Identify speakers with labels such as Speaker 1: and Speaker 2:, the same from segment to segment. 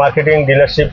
Speaker 1: Marketing dealership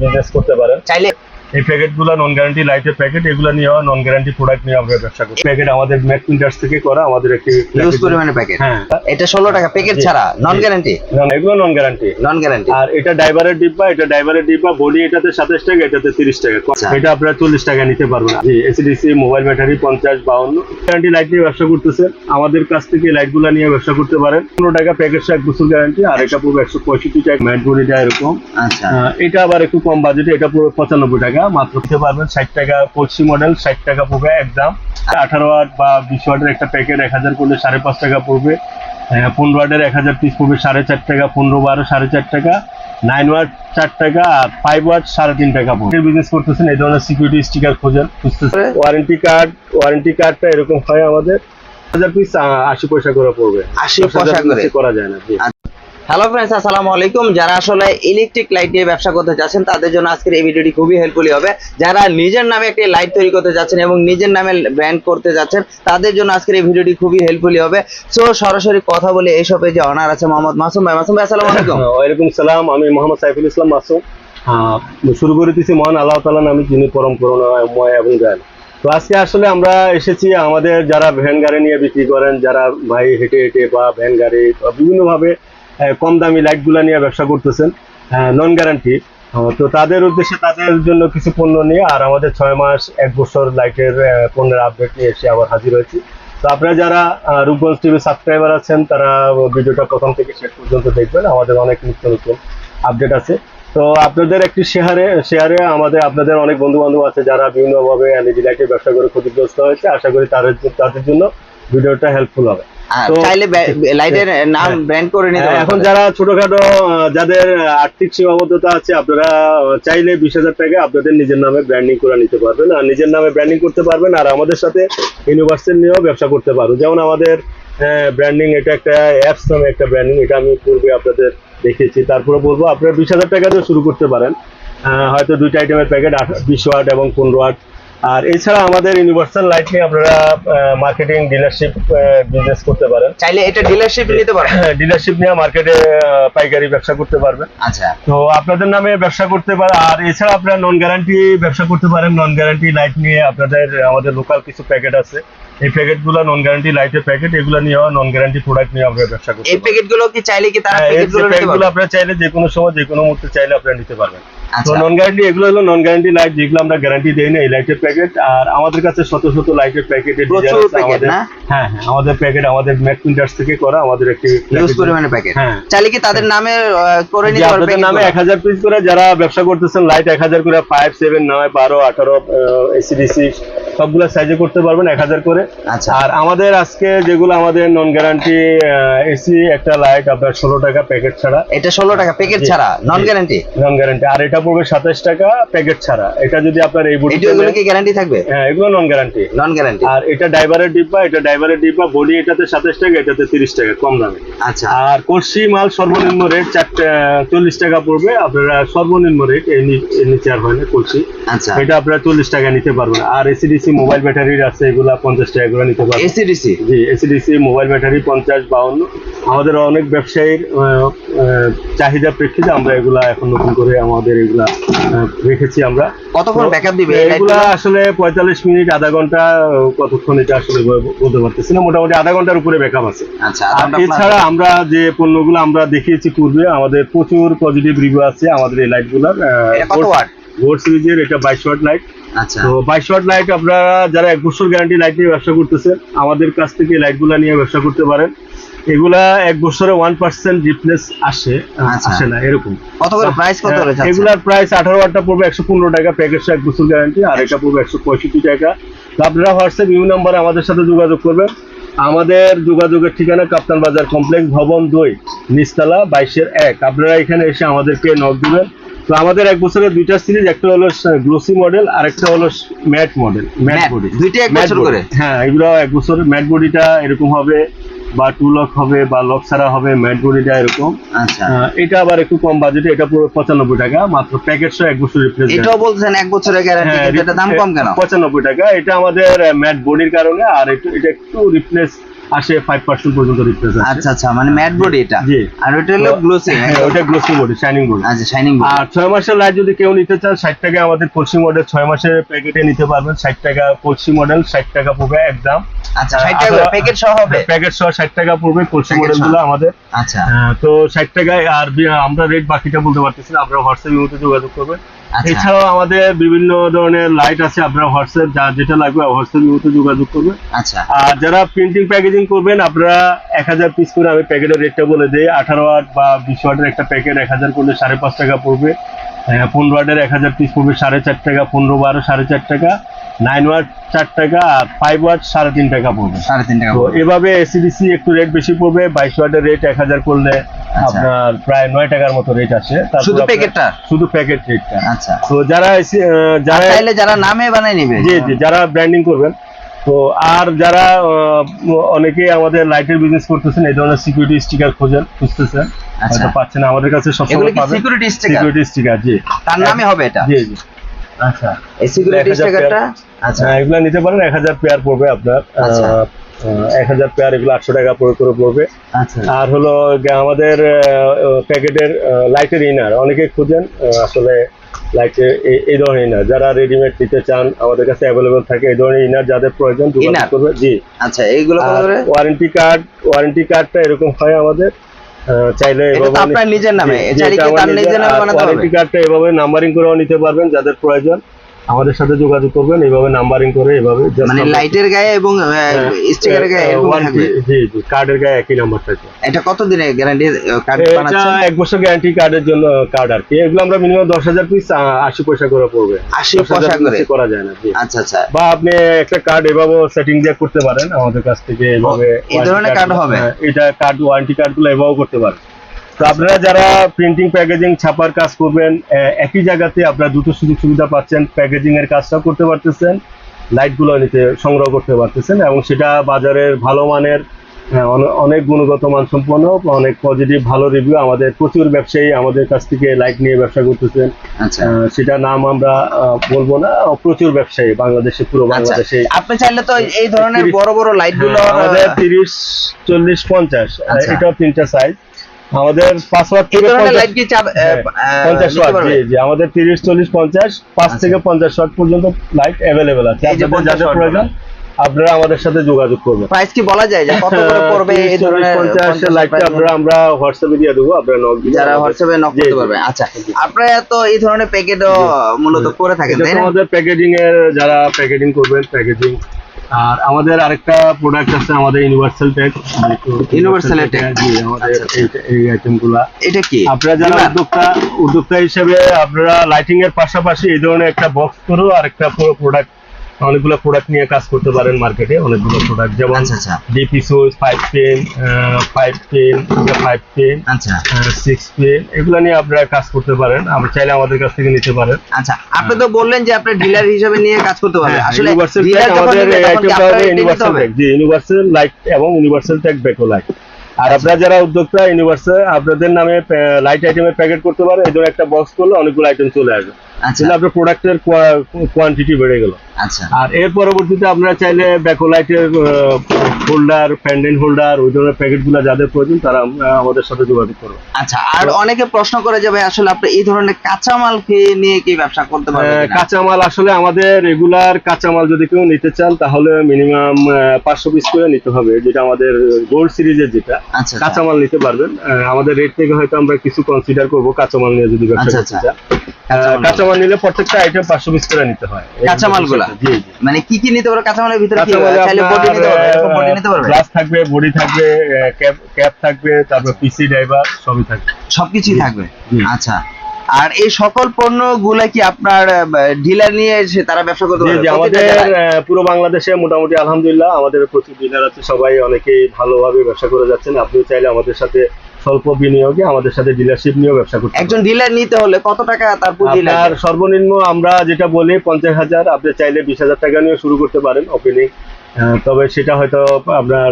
Speaker 1: business করতে পারেন।
Speaker 2: চাইলে
Speaker 1: এই প্যাকেট প্যাকেটগুলো নন গ্যারান্টি লাইটের প্যাকেট এগুলো নিয়ে নন গ্যারান্টি প্রোডাক্ট নিয়ে আমরা ব্যবসা করি প্যাকেট আমাদের ম্যাক প্রিন্টার্স থেকে করা আমাদের একটি
Speaker 2: ইউজ পরিমাণে প্যাকেট
Speaker 1: হ্যাঁ।
Speaker 2: এটা ষোলো টাকা প্যাকেট ছাড়া নন। গ্যারান্টি
Speaker 1: না, এগুলো নন গ্যারান্টি
Speaker 2: নন গ্যারান্টি
Speaker 1: আর এটা ড্রাইভারের ডিব্বা এটা ড্রাইভারের ডিব্বা বডি এটাতে সাতাশ টাকা এটাতে তিরিশ টাকা।
Speaker 2: আচ্ছা।
Speaker 1: এটা আপনারা চল্লিশ টাকা নিতে পারবেন। জি এসিডিসি মোবাইল ব্যাটারি পঞ্চাশ বাউন্ন। গ্যারান্টি লাইট নিয়ে ব্যবসা করতেছেন আমাদের কাছ থেকে লাইটগুলা নিয়ে ব্যবসা করতে পারেন। পনেরো টাকা প্যাকেট এক বছর গ্যারান্টি আর এটা পুরো একশো পঁয়ষট্টি টাকা ম্যাট বডিটা এরকম।
Speaker 2: আচ্ছা।
Speaker 1: এটা আবার একটু কম বাজেটে এটা পুরো পঁচানব্বই টাকা। মাত্র দিতে পারবেন ষাট টাকা পড়ছি মডেল ষাট টাকা পড়বে একদম আঠারো ওয়াট বা বিশ ওয়াটের একটা প্যাকেট এক হাজার করলে সাড়ে পাঁচ টাকা পড়বে। পনেরো ওয়াটের এক হাজার পিস পড়বে সাড়ে চার টাকা পনেরো বারো সাড়ে চার টাকা নাইন ওয়াট চার টাকা আর ফাইভ ওয়াট সাড়ে তিন টাকা পড়বে। বিজনেস করতেছেন এই ধরনের সিকিউরিটি স্টিকার খোঁজেন খুঁজতেছেন। ওয়ারেন্টি কার্ড ওয়ারেন্টি কার্ডটা এরকম হয় আমাদের। হাজার পিস আশি পয়সা করে পড়বে। আশি
Speaker 2: পয়সা করে।
Speaker 1: করা যায় না।
Speaker 2: হ্যালো ফ্রেন্ডস আসসালামু আলাইকুম। যারা আসলে ইলেকট্রিক লাইট নিয়ে ব্যবসা করতে চাচ্ছেন তাদের জন্য আজকের এই ভিডিওটি খুবই হেল্পফুলি হবে। যারা নিজের নামে একটি লাইট তৈরি করতে যাচ্ছেন এবং নিজের নামে ব্র্যান্ড করতে যাচ্ছেন, তাদের জন্য আজকের এই ভিডিওটি খুবই হেল্পফুলি হবে। সো সরাসরি কথা বলে এই শপে যে অনার আছে মোহাম্মদ মাসুম ভাই। মাসুম ভাই, আসসালামু আলাইকুম।
Speaker 1: ওয়ালাইকুম সালাম। আমি মোহাম্মদ সাইফুল ইসলাম মাসুম। শুরু করে দিচ্ছি মহান আল্লাহ তালা নামে, যিনি পরম করুণাময় এবং দয়ালু। তো আজকে আসলে আমরা এসেছি আমাদের যারা ভ্যান গাড়ি নিয়ে বিক্রি করেন, যারা ভাই হেঁটে হেঁটে বা ভ্যান গাড়ি বা বিভিন্নভাবে কম দামি লাইটগুলো নিয়ে ব্যবসা করতেছেন নন গ্যারান্টি তো তাদের উদ্দেশ্যে তাদের জন্য কিছু পণ্য নিয়ে আর আমাদের ছয় মাস, এক বছর লাইটের পণ্যের আপডেট নিয়ে এসে আবার হাজির হয়েছি। তো আপনারা যারা রূপগঞ্জ টিভি সাবস্ক্রাইবার আছেন, তারা ভিডিওটা প্রথম থেকে শেষ পর্যন্ত দেখবেন। আমাদের অনেক নিত্য নতুন আপডেট আছে। তো আপনাদের একটি শেয়ারে শেয়ারে আমাদের, আপনাদের অনেক বন্ধু বান্ধব আছে যারা বিভিন্নভাবে এলইডি লাইটের ব্যবসা করে ক্ষতিগ্রস্ত হয়েছে। আশা করি তাদের তাদের জন্য ভিডিওটা হেল্পফুল হবে।
Speaker 2: চাইলে লাইটের নাম। ব্র্যান্ড করে নিতে
Speaker 1: হ্যাঁ, এখন যারা ছোটখাটো যাদের আর্থিক সীমাবদ্ধতা আছে আপনারা চাইলে বিশ হাজার টাকা আপনাদের নিজের নামে ব্র্যান্ডিং করে নিতে পারবেন। আর নিজের নামে ব্র্যান্ডিং করতে পারবেন আর আমাদের সাথে ইউনিভার্সাল নিয়েও ব্যবসা করতে পারবেন যেমন আমাদের ব্র্যান্ডিং এটা একটা অ্যাপস নামে একটা ব্র্যান্ডিং এটা আমি পূর্বে আপনাদের দেখিয়েছি তারপরে বলব আপনারা বিশ হাজার টাকা দিয়ে শুরু করতে পারেন। হয়তো দুইটা আইটেমের প্যাকেট বিশ ওয়াট এবং পনেরো ওয়াট আর এছাড়া আমাদের ইউনিভার্সাল লাইট নিয়ে আপনারা মার্কেটিং ডিলারশিপ বিজনেস করতে পারেন।
Speaker 2: চাইলে এটা ডিলারশিপ নিতে পারেন
Speaker 1: ডিলারশিপ নিয়ে মার্কেটে পাইকারি ব্যবসা করতে পারবেন।
Speaker 2: আচ্ছা।
Speaker 1: তো আপনাদের নামে ব্যবসা করতে পারেন আর এছাড়া আপনারা নন গ্যারান্টি ব্যবসা করতে পারেন। নন গ্যারান্টি লাইট নিয়ে আপনাদের আমাদের লোকাল কিছু প্যাকেট আছে। এই প্যাকেটগুলো নন গ্যারান্টি লাইটের প্যাকেট এগুলো নিয়ে নন গ্যারান্টি প্রোডাক্ট নিয়ে আমরা ব্যবসা করতে
Speaker 2: এই
Speaker 1: পারি
Speaker 2: প্যাকেটগুলো কি চাইলে কি তারা
Speaker 1: হ্যাঁ, প্যাকেটগুলো
Speaker 2: প্যাকেটগুলো
Speaker 1: আপনারা চাইলে যে কোনো সময় যে কোনো মুহূর্তে চাইলে আপনারা নিতে পারবেন। তো
Speaker 2: আচ্ছা
Speaker 1: নন গ্যারান্টি এগুলো হলো নন গ্যারান্টি লাইট যেগুলো আমরা গ্যারান্টি দেই না এই লাইটের প্যাকেট আর আমাদের কাছে শত শত লাইটের প্যাকেটের
Speaker 2: প্রচুর প্যাকেট না?
Speaker 1: হ্যাঁ হ্যাঁ আমাদের প্যাকেট আমাদের ম্যাক প্রিন্টার্স থেকে করা আমাদের একটি
Speaker 2: ইউজ পরিমাণে প্যাকেট
Speaker 1: হ্যাঁ।
Speaker 2: চাইলে কি তাদের নামে করে নিতে পারবেন
Speaker 1: আপনাদের নামে এক হাজার পিস করে যারা ব্যবসা করতেছেন লাইট এক হাজার করে ফাইভ সেভেন নয় বারো আঠারো এসিডিসি সবগুলো সাইজে করতে পারবেন এক হাজার করে।
Speaker 2: আচ্ছা।
Speaker 1: আর আমাদের আজকে যেগুলো আমাদের নন গ্যারান্টি এসি একটা লাইট আপনার ষোলো টাকা প্যাকেট ছাড়া।
Speaker 2: এটা ষোলো টাকা প্যাকেট ছাড়া নন। গ্যারান্টি
Speaker 1: নন গ্যারান্টি আর এটা পড়বে সাতাশ টাকা প্যাকেট ছাড়া। এটা যদি আপনার এই বডি
Speaker 2: এগুলো কি গ্যারান্টি থাকবে?
Speaker 1: হ্যাঁ এগুলো নন গ্যারান্টি
Speaker 2: নন গ্যারান্টি
Speaker 1: আর এটা ড্রাইভারের ডিব্বা এটা ড্রাইভারের ডিব্বা বডি এটাতে সাতাশ টাকা এটাতে তিরিশ টাকা কম দামে।
Speaker 2: আচ্ছা।
Speaker 1: আর কলসি মাল সর্বনিম্ন রেট চারটে চল্লিশ টাকা পড়বে। আপনারা সর্বনিম্ন রেট এর নিচে আর হয় না কলসি।
Speaker 2: আচ্ছা।
Speaker 1: এটা আপনারা চল্লিশ টাকা নিতে পারবেন। আর এসিডিসি মোবাইল ব্যাটারির আছে এগুলা পঞ্চাশ টাকা করে নিতে পারবেন।
Speaker 2: এসিডিসি
Speaker 1: জি এসিডিসি মোবাইল ব্যাটারি পঞ্চাশ বাউন্ন। আমাদের অনেক ব্যবসায়ীর চাহিদা প্রেক্ষিতে আমরা এগুলা এখন নতুন করে আমাদের এগুলা রেখেছি আমরা।
Speaker 2: কতক্ষণ ব্যাকআপ দিবে
Speaker 1: এগুলা আসলে পঁয়তাল্লিশ মিনিট আধা ঘণ্টা কতক্ষণ এটা আসলে বলতে পারতেছি না। মোটামুটি আধা ঘণ্টার উপরে ব্যাকআপ আছে।
Speaker 2: আচ্ছা
Speaker 1: এছাড়া আমরা যে পণ্যগুলো আমরা দেখিয়েছি পূর্বে আমাদের প্রচুর পজিটিভ রিভিউ আছে আমাদের এই লাইটগুলোর
Speaker 2: কত ওয়াট
Speaker 1: সিরিজের এটা বাইশ ওয়াট লাইট
Speaker 2: আচ্ছা।
Speaker 1: তো বাইশ ওয়াট লাইট আপনারা যারা এক বছর গ্যারান্টি লাইট নিয়ে ব্যবসা করতেছেন আমাদের কাছ থেকে লাইটগুলো নিয়ে ব্যবসা করতে পারেন। এগুলা এক বছরে ওয়ান পার্সেন্ট রিপ্লেস আসে
Speaker 2: আচ্ছা।
Speaker 1: আসে না এরকম।
Speaker 2: কত করে প্রাইস কত করে যাচ্ছে?
Speaker 1: এগুলার প্রাইস আঠারো ওয়াটটা পড়বে একশো পনেরো টাকা প্যাকেজ এক বছর গ্যারান্টি আর এটা পড়বে একশো পঁয়ষট্টি টাকা। আপনারা হোয়াটসঅ্যাপ ইউ নাম্বারে আমাদের সাথে যোগাযোগ করবেন। আমাদের যোগাযোগের ঠিকানা কাপ্তান বাজার কমপ্লেক্স ভবন দুই নিচতলা বাইশের এক। আপনারা এখানে এসে আমাদেরকে নক দিবেন। তো আমাদের এক বছরের দুইটা সিরিজ একটা হলো গ্লোসি মডেল আর একটা হলো ম্যাট মডেল ম্যাট বডি
Speaker 2: দুইটাই এক বছর করে?
Speaker 1: হ্যাঁ এগুলো এক বছর ম্যাট বডিটা এরকম হবে। বা টু লক হবে বা লক ছাড়া হবে ম্যাট বডিটা এরকম।
Speaker 2: আচ্ছা।
Speaker 1: এটা আবার একটু কম বাজেট এটা পুরো পঁচানব্বই টাকা মাত্র প্যাকেট সহ এক বছর রিপ্লেস
Speaker 2: এটাও বলছেন এক বছরের গ্যারান্টি এটা দাম কম কেন?
Speaker 1: পঁচানব্বই টাকা এটা আমাদের ম্যাট বডির কারণে আর একটু এটা একটু রিপ্লেস আসে ফাইভ পার্সেন্ট পর্যন্ত রিপ্লেস আসে
Speaker 2: আচ্ছা আচ্ছা মানে ম্যাট বডি এটা?
Speaker 1: জি।
Speaker 2: আর ওটা হলো
Speaker 1: তো-
Speaker 2: গ্লোসি
Speaker 1: হ্যাঁ ওটা গ্লোসি বডি শাইনিং বডি
Speaker 2: আচ্ছা শাইনিং
Speaker 1: আর ছয় মাসের লাইট যদি কেউ নিতে চান ষাট টাকা আমাদের কলসি মডেল ছয় মাসের প্যাকেটে নিতে পারবেন। ষাট টাকা কলসি মডেল ষাট টাকা পড়বে একদম
Speaker 2: আচ্ছা 60 টাকা প্যাকেট সহ হবে?
Speaker 1: প্যাকেট সহ ষাট টাকা পড়বে কলসি
Speaker 2: Packet
Speaker 1: মডেলগুলো আমাদের।
Speaker 2: আচ্ছা।
Speaker 1: তো ষাট টাকায় আর আমরা রেট বাকিটা বলতে পারতেছি না। আপনারা হোয়াটসঅ্যাপের মধ্যে যোগাযোগ করবেন।
Speaker 2: আচ্ছা
Speaker 1: এছাড়াও আমাদের বিভিন্ন ধরনের লাইট আছে আপনারা হোয়াটসঅ্যাপ যা যেটা লাগবে হোয়াটসঅ্যাপ মধ্যে যোগাযোগ করবেন।
Speaker 2: আচ্ছা।
Speaker 1: আর যারা প্রিন্টিং প্যাকেজিং করবেন আপনারা এক হাজার পিস করে আমি প্যাকেটের রেটটা বলে দিই। আঠারো ওয়াট বা বিশ ওয়াটের একটা প্যাকেট এক হাজার করলে সাড়ে পাঁচ টাকা পড়বে। আহ, পনেরো ওয়াটের এক হাজার পিস পড়বে সাড়ে চার টাকা পনেরো বারো সাড়ে চার টাকা। নাইন ওয়াট চার টাকা আর ফাইভ ওয়াট সাড়ে তিন টাকা পড়বে।
Speaker 2: সাড়ে তিন টাকা
Speaker 1: তো এভাবে এসিডিসি একটু রেট বেশি পড়বে বাইশ ওয়াটের রেট এক হাজার করলে আপনার প্রায় নয় টাকার মতো রেট আসে
Speaker 2: আচ্ছা। শুধু প্যাকেটটা
Speaker 1: শুধু প্যাকেট রেটটা
Speaker 2: আচ্ছা।
Speaker 1: তো যারা যারা
Speaker 2: চাইলে যারা নামে বানাই নিবে।
Speaker 1: জি জি যারা ব্র্যান্ডিং করবেন। তো আর যারা আহ, অনেকেই আমাদের লাইটের বিজনেস করতেছেন এই ধরনের সিকিউরিটি স্টিকার খোঁজেন খুঁজতেছেন।
Speaker 2: আচ্ছা।
Speaker 1: পাচ্ছেন। আমাদের কাছে সবসময়
Speaker 2: সিকিউরিটি স্টিকার
Speaker 1: সিকিউরিটি স্টিকার জি।
Speaker 2: তার নামে হবে এটা?
Speaker 1: জি জি। আচ্ছা।
Speaker 2: এই সিকিউরিটি স্টিকারটা আচ্ছা।
Speaker 1: হ্যাঁ, এগুলো নিতে পারেন এক হাজার পেয়ার পড়বে আপনার
Speaker 2: আচ্ছা।
Speaker 1: এক হাজার পেয়ার এগুলো আটশো টাকা করে করে পড়বে।
Speaker 2: আচ্ছা।
Speaker 1: আর হলো আমাদের প্যাকেটের লাইটের ইনার অনেকে খুঁজেন আসলে লাইটের এই ধরনের ইনার যারা রেডিমেড নিতে চান আমাদের কাছে অ্যাভেলেবল থাকে এই ধরনের ইনার যাদের প্রয়োজন যোগাযোগ করবে। জি।
Speaker 2: আচ্ছা এইগুলো
Speaker 1: ওয়ারেন্টি কার্ড ওয়ারেন্টি কার্ডটা এরকম হয় আমাদের চাইলে
Speaker 2: আপনার নিজের নামে, চাইলে কি তার নিজের নামে বানাতে হবে?
Speaker 1: কার্ডটা এভাবে নাম্বারিং করেও নিতে পারবেন যাদের প্রয়োজন আমাদের সাথে যোগাযোগ করবেন এইভাবে নাম্বারিং করে এভাবে
Speaker 2: মানে লাইটের গায়ে এবং স্টিকারের গায়ে এরকম থাকবে?
Speaker 1: জি জি কার্ডের গায়ে একই নাম্বার থাকে
Speaker 2: এটা কত দিনের গ্যারান্টি কার্ড
Speaker 1: এটা এক বছর গ্যারান্টি কার্ডের জন্য কার্ড আর কি। এগুলো আমরা মিনিমাম দশ হাজার পিস আশি পয়সা করে পড়বে।
Speaker 2: 80 পয়সা করে?
Speaker 1: করা যায় না জি।
Speaker 2: আচ্ছা আচ্ছা।
Speaker 1: বা আপনি একটা কার্ড এভাবে সেটিং দিয়ে করতে পারেন আমাদের কাছ থেকে এভাবে
Speaker 2: এই ধরনের
Speaker 1: গুলো-
Speaker 2: হবে?
Speaker 1: হ্যাঁ, এটা কার্ড ওয়ারেন্টি কার্ডগুলো এভাবেও করতে পারেন। তো আপনারা যারা প্রিন্টিং প্যাকেজিং ছাপার কাজ করবেন একই জায়গাতে আপনারা দুটো সুযোগ সুবিধা পাচ্ছেন। প্যাকেজিং এর কাজটাও করতে পারতেছেন লাইটগুলো নিতে সংগ্রহ করতে পারতেছেন এবং সেটা বাজারের ভালো মানের অনেক গুণগত মানসম্পন্ন অনেক পজিটিভ ভালো রিভিউ আমাদের প্রচুর ব্যবসায়ী আমাদের কাছ থেকে লাইট নিয়ে ব্যবসা করতেছেন।
Speaker 2: আচ্ছা।
Speaker 1: সেটা নাম আমরা বলব না প্রচুর ব্যবসায়ী বাংলাদেশে পুরো
Speaker 2: আচ্ছা।
Speaker 1: বাংলাদেশে।
Speaker 2: আপনি চাইলে তো এই ধরনের বড় বড় লাইটগুলো
Speaker 1: হ্যাঁ, আমাদের তিরিশ চল্লিশ পঞ্চাশ
Speaker 2: আচ্ছা।
Speaker 1: এটাও তিনটা সাইজ আমাদের পাঁচ ওয়াট থেকে পঞ্চাশ-
Speaker 2: চাপ-
Speaker 1: হ্যাঁ, ওয়াট জি জি আমাদের তিরিশ চল্লিশ পঞ্চাশ পাঁচ
Speaker 2: আচ্ছা।
Speaker 1: থেকে পঞ্চাশ ওয়াট পর্যন্ত লাইট অ্যাভেলেবেল আছে। আপনাদের যাদের প্রয়োজন আপনারা আমাদের সাথে যোগাযোগ করবেন।
Speaker 2: প্রাইস কি বলা যায় যে কত করে পড়বে এই ধরনের
Speaker 1: পঞ্চাশ
Speaker 2: 50
Speaker 1: লাইটটা আপনারা আমরা হোয়াটসঅ্যাপে দিয়ে দেবো আপনারা নক
Speaker 2: যারা হোয়াটসঅ্যাপে নক করতে পারবে। আচ্ছা আপনারা তো এই ধরনের প্যাকেটও মূলত করে থাকেন তাই না?
Speaker 1: আমাদের প্যাকেজিং এর যারা প্যাকেজিং করবেন প্যাকেজিং আর আমাদের আরেকটা প্রোডাক্ট আছে আমাদের ইউনিভার্সাল ট্যাগ
Speaker 2: ইউনিভার্সাল ট্যাগ
Speaker 1: জি আমাদের
Speaker 2: আচ্ছা।
Speaker 1: এই- আইটেমগুলো আইটেমগুলা
Speaker 2: এটা কি
Speaker 1: আপনারা যারা? উদ্যোক্তা উদ্যোক্তা হিসেবে আপনারা লাইটিং এর পাশাপাশি এই ধরনের একটা বক্স করো আরেকটা পুরো প্রোডাক্ট অনেকগুলো প্রোডাক্ট নিয়ে কাজ করতে পারেন মার্কেটে অনেকগুলো প্রোডাক্ট যেমন
Speaker 2: আচ্ছা আচ্ছা।
Speaker 1: DP switch five pin five pin five pin
Speaker 2: আচ্ছা।
Speaker 1: সিক্স পেন এগুলো নিয়ে আপনারা কাজ করতে পারেন। আমরা চাইলে আমাদের কাছ থেকে নিতে পারেন।
Speaker 2: আচ্ছা আপনি তো বললেন যে আপনি ডিলার হিসেবে নিয়ে কাজ করতে পারবেন। আসলে
Speaker 1: ইউনিভার্সাল ট্যাগ আমাদের আইটেমটা হবে ইউনিভার্সাল ট্যাগ জি ইউনিভার্সাল লাইট এবং ইউনিভার্সাল ট্যাগ বেকো লাইট আর আপনারা যারা উদ্যোক্তা ইউনিভার্সাল আপনাদের নামে লাইট আইটেমের প্যাকেট করতে পারেন এই ধরনের একটা বক্স করলে অনেকগুলো আইটেম চলে আসবে। তাহলে আপনার প্রোডাক্টের কোয়ান্টিটি বেড়ে গেল।
Speaker 2: আচ্ছা।
Speaker 1: আর এর পরবর্তীতে আপনারা চাইলে ব্যাকোলাইটের হোল্ডার প্যান্ডেন্ট হোল্ডার ওই ধরনের প্যাকেটগুলো যাদের প্রয়োজন তারা আমাদের সাথে যোগাযোগ করবে।
Speaker 2: আচ্ছা আর অনেকে প্রশ্ন করে যে ভাই আসলে আপনি এই ধরনের কাঁচামাল খেয়ে নিয়ে কি ব্যবসা করতে পারবেন
Speaker 1: কাঁচামাল আসলে আমাদের রেগুলার কাঁচামাল যদি কেউ নিতে চান তাহলে মিনিমাম পাঁচশো পিস করে নিতে হবে যেটা আমাদের গোল্ড সিরিজের যেটা।
Speaker 2: আচ্ছা আচ্ছা।
Speaker 1: কাঁচামাল নিতে পারবেন। আমাদের রেট থেকে হয়তো আমরা কিছু কনসিডার করব কাঁচামাল নিয়ে যদি ব্যবসা
Speaker 2: আচ্ছা,
Speaker 1: করতে
Speaker 2: আচ্ছা।
Speaker 1: চান। আহ, কাঁচামাল নিলে প্রত্যেকটা আইটেম পাঁচশো পিস করে নিতে হয়। জি
Speaker 2: মানে কি কি নিতে পারবে? কাঁচামালের ভিতরে কি চাইলে বডি নিতে পারবে এরকম বডি নিতে পারবে?
Speaker 1: গ্লাস থাকবে বডি থাকবে ক্যাপ ক্যাপ থাকবে তারপর পিসি ড্রাইভার সবই থাকবে।
Speaker 2: সবকিছুই থাকবে? আচ্ছা। আর এই সকল পণ্যগুলা কি আপনার ডিলার নিয়ে এসে তারা ব্যবসা করতে
Speaker 1: জি
Speaker 2: পারবে?
Speaker 1: আমাদের পুরো বাংলাদেশে মোটামুটি আলহামদুলিল্লাহ আমাদের প্রচুর ডিলার আছে সবাই অনেকেই ভালোভাবে ব্যবসা করে যাচ্ছেন। আপনি চাইলে আমাদের সাথে স্বল্প বিনিয়োগে আমাদের সাথে ডিলারশিপ নিয়ে ব্যবসা করতে
Speaker 2: একজন ডিলার নিতে হলে কত টাকা তার পুঁজি
Speaker 1: লাগে?
Speaker 2: আর
Speaker 1: সর্বনিম্ন আমরা যেটা বলি পঞ্চাশ হাজার আপনি চাইলে বিশ হাজার টাকা নিয়ে শুরু করতে পারেন ওপেনিং তবে সেটা হয়তো আপনার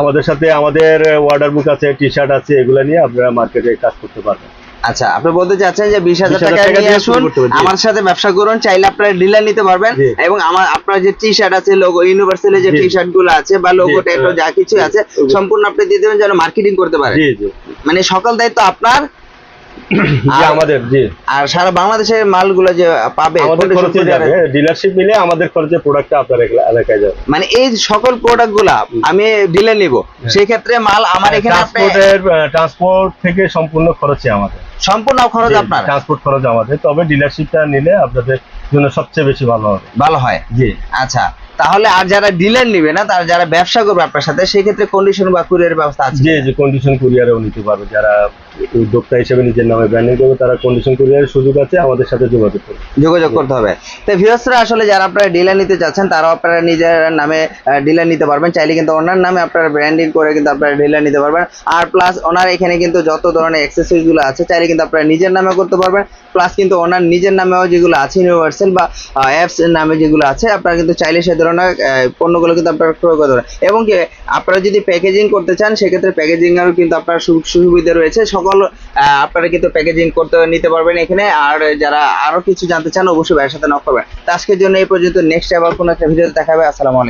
Speaker 1: আমাদের সাথে আমাদের ওয়ার্ডার বুক আছে টি শার্ট আছে এগুলো নিয়ে আপনারা মার্কেটে কাজ করতে পারবেন।
Speaker 2: আচ্ছা আপনি বলতে চাচ্ছেন যে বিশ হাজার
Speaker 1: 20,000
Speaker 2: টাকা নিয়ে আসুন। আমার সাথে ব্যবসা করুন চাইলে আপনারা ডিলার নিতে পারবেন এবং আমার আপনার যে টি শার্ট আছে লোগো ইউনিভার্সালের যে টি শার্টগুলো আছে বা লোগো
Speaker 1: জি,
Speaker 2: ট্যাটো
Speaker 1: হ্যাঁ।
Speaker 2: যা কিছু আছে সম্পূর্ণ আপনি দিয়ে দেবেন যেন মার্কেটিং করতে পারে।
Speaker 1: জি জি।
Speaker 2: মানে সকল দায়িত্ব আপনার
Speaker 1: আমাদের জি।
Speaker 2: আর সারা বাংলাদেশের মালগুলো যে পাবে
Speaker 1: আমাদের খরচে যাবে ডিলারশিপ মিলে আমাদের খরচে প্রোডাক্টটা আপনার এলাকায় যাবে।
Speaker 2: মানে এই সকল প্রোডাক্টগুলা আমি ডিলে নিব। সেই ক্ষেত্রে মাল আমার এখানে আপনি
Speaker 1: ট্রান্সপোর্টের ট্রান্সপোর্ট থেকে সম্পূর্ণ খরচে আমাদের।
Speaker 2: সম্পূর্ণ খরচ আপনার।
Speaker 1: ট্রান্সপোর্ট খরচ আমাদের তবে ডিলারশিপটা নিলে আপনাদের জন্য সবচেয়ে বেশি ভালো হবে।
Speaker 2: ভালো হয়।
Speaker 1: জি।
Speaker 2: আচ্ছা তাহলে আর যারা ডিলার নিবে না তারা যারা ব্যবসা করবে আপনার সাথে সেই ক্ষেত্রে কন্ডিশন বা কুরিয়ার ব্যবস্থা আছে
Speaker 1: যে যে কন্ডিশন কুরিয়ারেও নিতে পারবে। যারা উদ্যোক্তা হিসেবে নিজের নামে ব্র্যান্ডিং করবে তারা কন্ডিশন কুরিয়ারের সুযোগ আছে আমাদের সাথে যোগাযোগ করবে।
Speaker 2: যোগাযোগ করতে হবে। তো ভিউয়ার্সরা আসলে যারা আপনারা ডিলার নিতে চাচ্ছেন তারাও আপনারা নিজের নামে ডিলার নিতে পারবেন। চাইলে কিন্তু ওনার নামে আপনারা ব্র্যান্ডিং করে কিন্তু আপনারা ডিলার নিতে পারবেন। আর প্লাস ওনার এখানে কিন্তু যত ধরনের অ্যাক্সেসরিজগুলো আছে চাইলে কিন্তু আপনারা নিজের নামে করতে পারবেন। প্লাস কিন্তু ওনার নিজের নামেও যেগুলো আছে ইউনিভার্সাল বা অ্যাপস নামে যেগুলো আছে আপনারা কিন্তু চাইলে সে ধরনের আহ, পণ্যগুলো কিন্তু আপনারা ক্রয় করতে পারেন এবং কি আপনারা যদি প্যাকেজিং করতে চান সেক্ষেত্রে প্যাকেজিং এরও কিন্তু আপনার সুযোগ সুবিধা রয়েছে। সকল আপনারা কিন্তু প্যাকেজিং করতে নিতে পারবেন এখানে। আর যারা আরও কিছু জানতে চান অবশ্যই ভাইয়ের সাথে নক করবেন। তো আজকের জন্য এই পর্যন্ত। নেক্সট আবার কোনো একটা ভিডিও দেখাবে। আসসালামু আলাইকুম।